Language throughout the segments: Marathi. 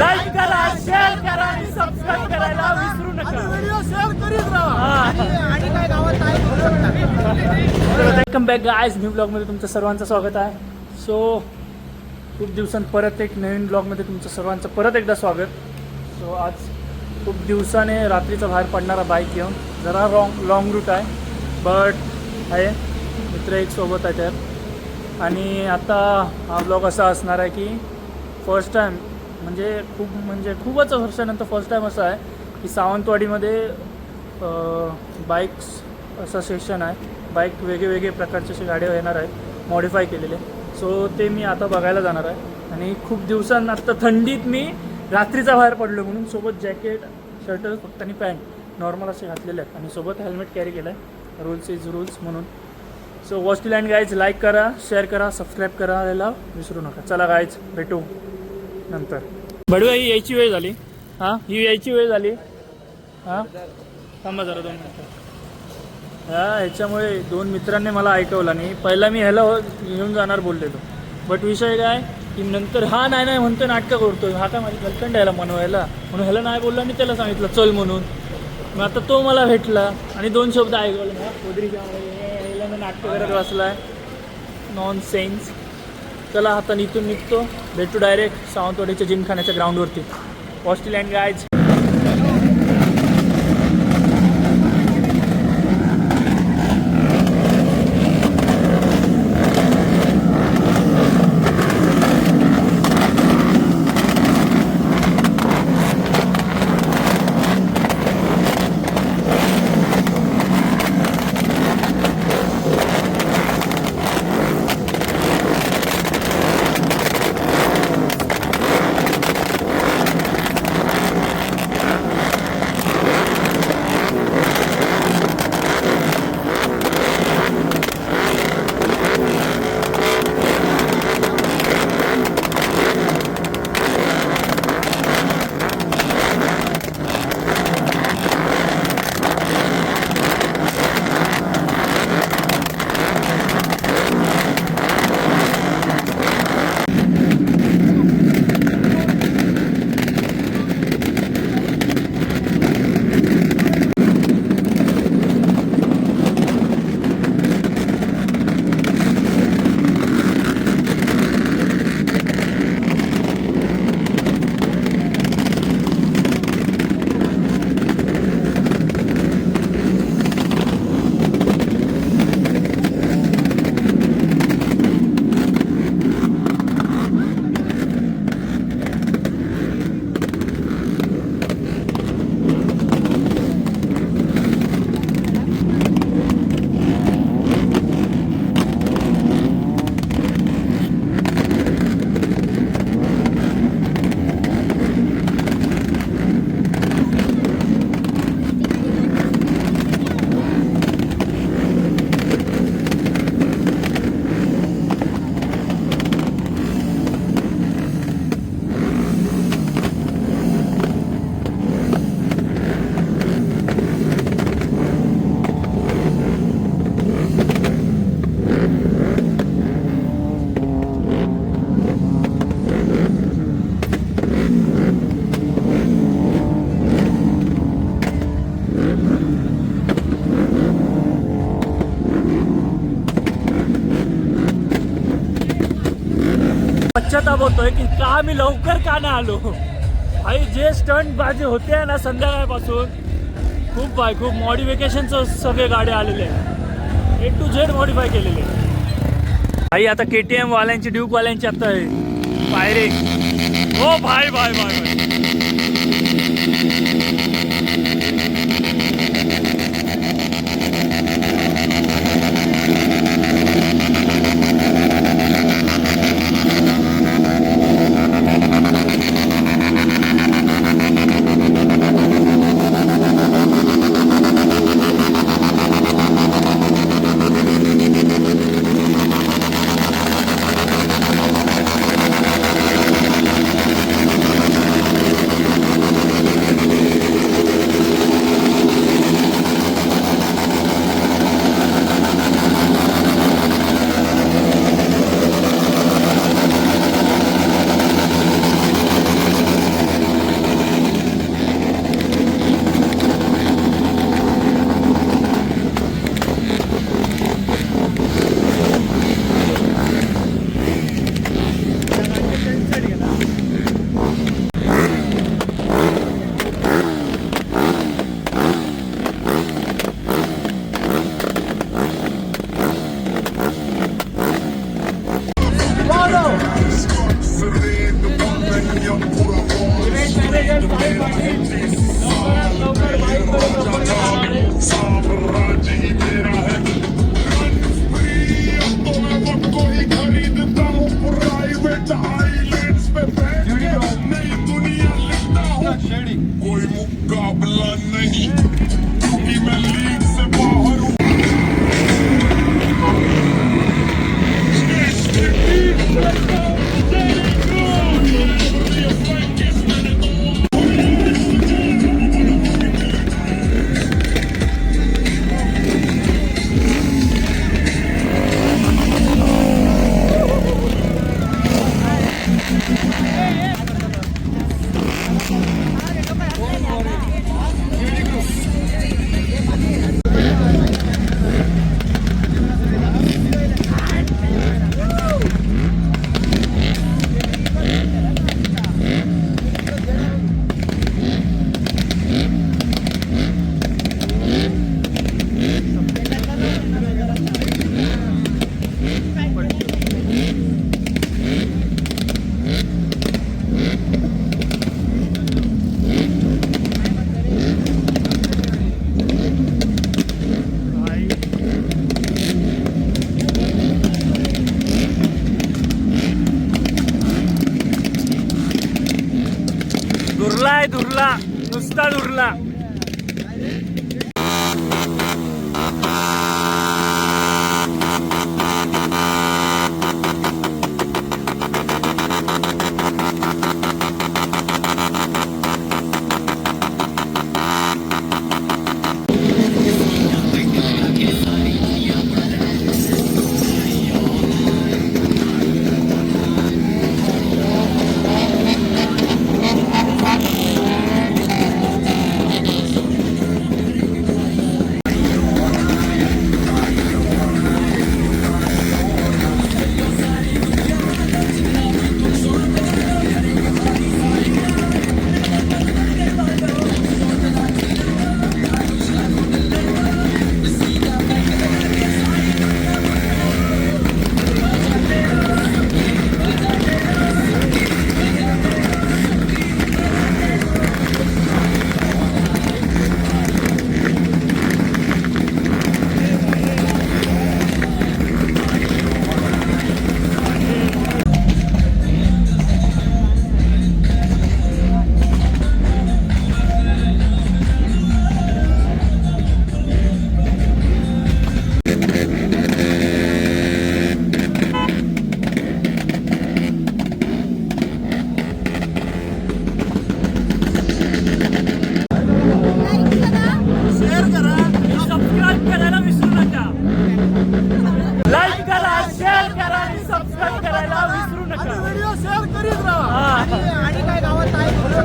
लाईक करा शेअर करा आणि सबस्क्राईब करायला विसरू नका. व्हिडिओ शेअर करीत राहा. वेलकम बॅक गायज न्यू ब्लॉगमध्ये तुमचं सर्वांचं स्वागत आहे. सो खूप दिवसांत परत एक नवीन ब्लॉगमध्ये तुमचं सर्वांचं परत एकदा स्वागत. सो आज खूप दिवसाने रात्रीचा बाहेर पडणारा बाईक घेऊन. जरा रॉंग लॉंग रूट आहे बट आहे. मित्र एक सोबत आहे त्यात. आणि आता हा ब्लॉग असा असणार आहे की फर्स्ट टाईम म्हणजे खूप म्हणजे खूपच वर्षानंतर फर्स्ट टाईम असं आहे की सावंतवाडीमध्ये बाईक्स असं सेशन आहे. बाईक वेगळे वेगळे प्रकारचे असे गाड्या येणार आहेत मॉडिफाय केलेले. सो ते मी आता बघायला जाणार आहे. आणि खूप दिवसांना आता थंडीत मी रात्रीचा बाहेर पडलो म्हणून सोबत जॅकेट शर्ट फक्त आणि पॅन्ट नॉर्मल असे घातलेले आहेत. आणि सोबत हेल्मेट कॅरी केलं आहे रूल्स इज रूल्स म्हणून. So watch to end guys like करा शेअर करा सबस्क्राईब करायला विसरू नका. चला गाईज भेटू. नंतर. बडूया ही यायची वेळ झाली. हां ही यायची वेळ झाली. हां थांबा जरा दोन मिनटं. हा ह्याच्यामुळे दोन मित्रांनी मला ऐकवलं नाही पहिला मी ह्याला हो, येऊन जाणार बोललेलो. बट विषय काय की नंतर हा नाही नाही म्हणतो नाटकं करतो हा काय माझी गर्लफ्रेंड यायला मनवायला. म्हणून ह्याला नाही बोलला आणि त्याला सांगितलं चल म्हणून. मग आता तो मला भेटला आणि दोन शब्द ऐकवले. ना कोदरीच्या नाटकं करत बसलाय. नॉन सेन्स चला आता इथून निघतो. भेटू डायरेक्ट सावंतवाडीच्या जिमखान्याच्या ग्राउंडवरती ऑस्ट्रेलियन गायज आम्ही मी लवकर का नाही आलो? आणि जे स्टंट बाजे होते ना संध्याकाळपासून खूप बाय खूप मॉडिफिकेशनचं सगळे गाड्या आलेले आहे ए टू झेड मॉडिफाय केलेले भाई आता के टी एम वाल्यांची आता आहे. पायरे. हो भाई भाई भाई भाई. Não, दुर्ला आहे उरला. आणि काय गावात काय बोलू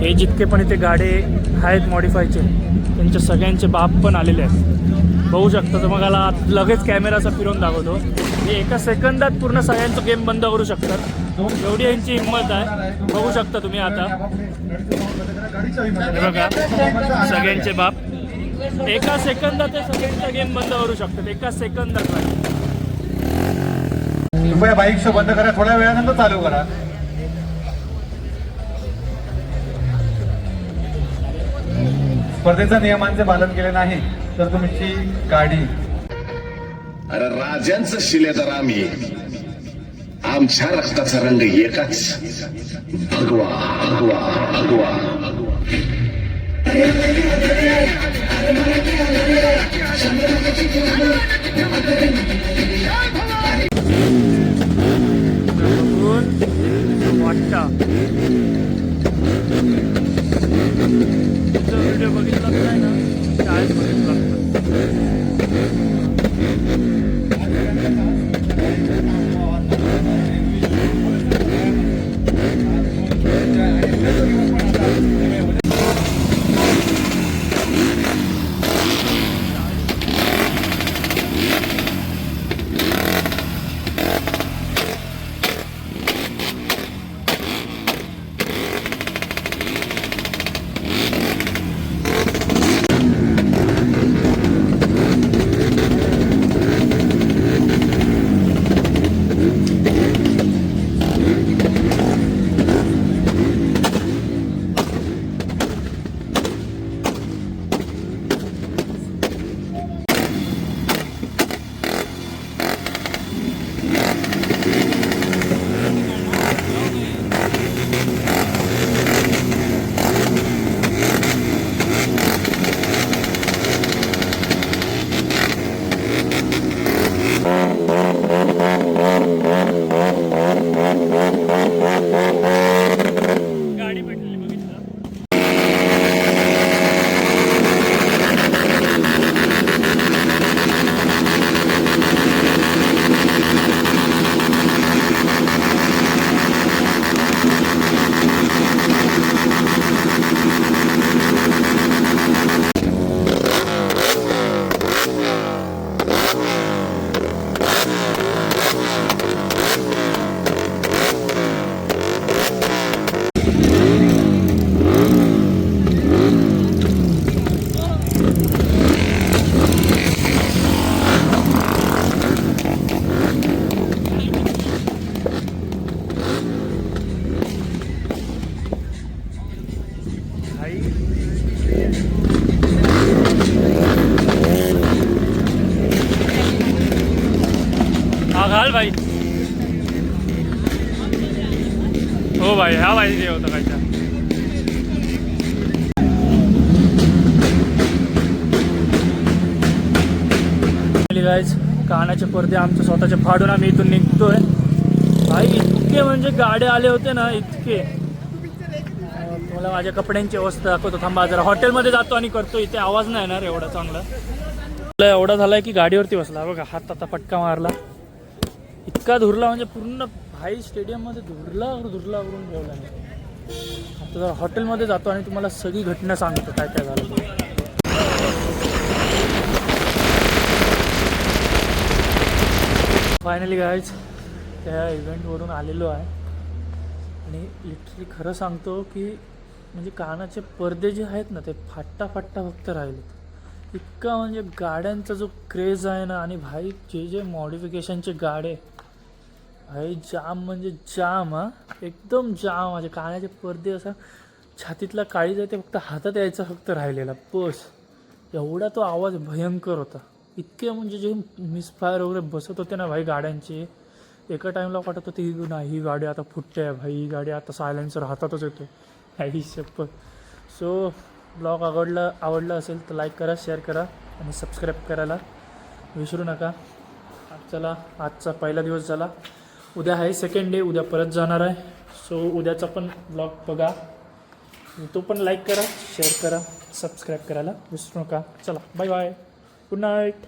हे जितके पण इथे गाडे आहेत मॉडिफायचे त्यांचे सगळ्यांचे बाप पण आलेले आहेत. बघू शकता तुम्हाला लगेच कॅमेराचा फिरवून दाखवतो. हे एका सेकंदात पूर्ण सगळ्यांचं गेम बंद करू शकतात. एवढी यांची हिंमत आहे. बघू शकता तुम्ही आता. बघा सगळ्यांचे बाप. एका सेकंदात ते सगळ्यांचा गेम बंद करू शकतात. एका सेकंदात कृपया बाईक शो बंद करा थोड्या वेळानंतर चालू करा. स्पर्धेच्या नियमांचे पालन केले नाही तर तुमची गाडी. अरे राजांचं शिलेदार आम्ही आमच्या रक्ताचा रंग एकच. भगवा भगवा भगवा. बघून वाटता व्हिडिओ बघितला नाही ना शाळेत बघितला लागतं बघितलं हा घाल भाई। हो भाई हा भाई ते होतं काय गाईज कानाचे पडदे आमचे स्वतःचे फाडून आम्ही इथून निघतोय. भाई इतके म्हणजे गाडे आले होते ना इतके. तुम्हाला माझ्या कपड्यांची अवस्था दाखवतो. थांबा जरा हॉटेलमध्ये जातो आणि करतो. इथे आवाज नाही येणार एवढा चांगला. मला एवढा झालाय की गाडीवरती बसला. बघा हात आता पटका मारला. इतका धुरला म्हणजे पूर्ण भाई स्टेडियममध्ये धुरला धुरला करून ठेवला आहे. आता जरा हॉटेलमध्ये जातो आणि तुम्हाला सगळी घटना सांगतो काय काय झालं. ते. फायनली गायच त्या इव्हेंटवरून आलेलो आहे. आणि लिटरली खरं सांगतो की म्हणजे कानाचे पडदे जे आहेत ना ते फाट्टा फाटता फक्त राहिलेत. इतका म्हणजे गाड्यांचा जो क्रेज आहे ना आणि भाई जे जे मॉडिफिकेशनचे गाडे भाई जाम म्हणजे जाम हा. एकदम जाम म्हणजे कानाचे पडदे असा छातीतला काळीज आहे ते फक्त हातात यायचा फक्त राहिलेला बस. एवढा तो आवाज भयंकर होता. इतके म्हणजे जे मिसफायर वगैरे बसत होते ना भाई गाड्यांचे एका टाईमला वाटत होते ही नाही ही गाडी आता फुटते आहे भाई ही गाडी आता सायलेन्सर हातातच येतो आई शप्पथ सो ब्लॉग आवडला आवडला असेल तर लाईक करा शेअर करा आणि सबस्क्राईब करायला विसरू नका. चला आजचा पहिला दिवस झाला. उद्या आहे सेकंड डे उद्या परत जाणार आहे. सो उद्याचा पण ब्लॉग बघा. तो पण लाईक करा शेअर करा सबस्क्राईब करायला विसरू नका. चला बाय बाय गुड नाईट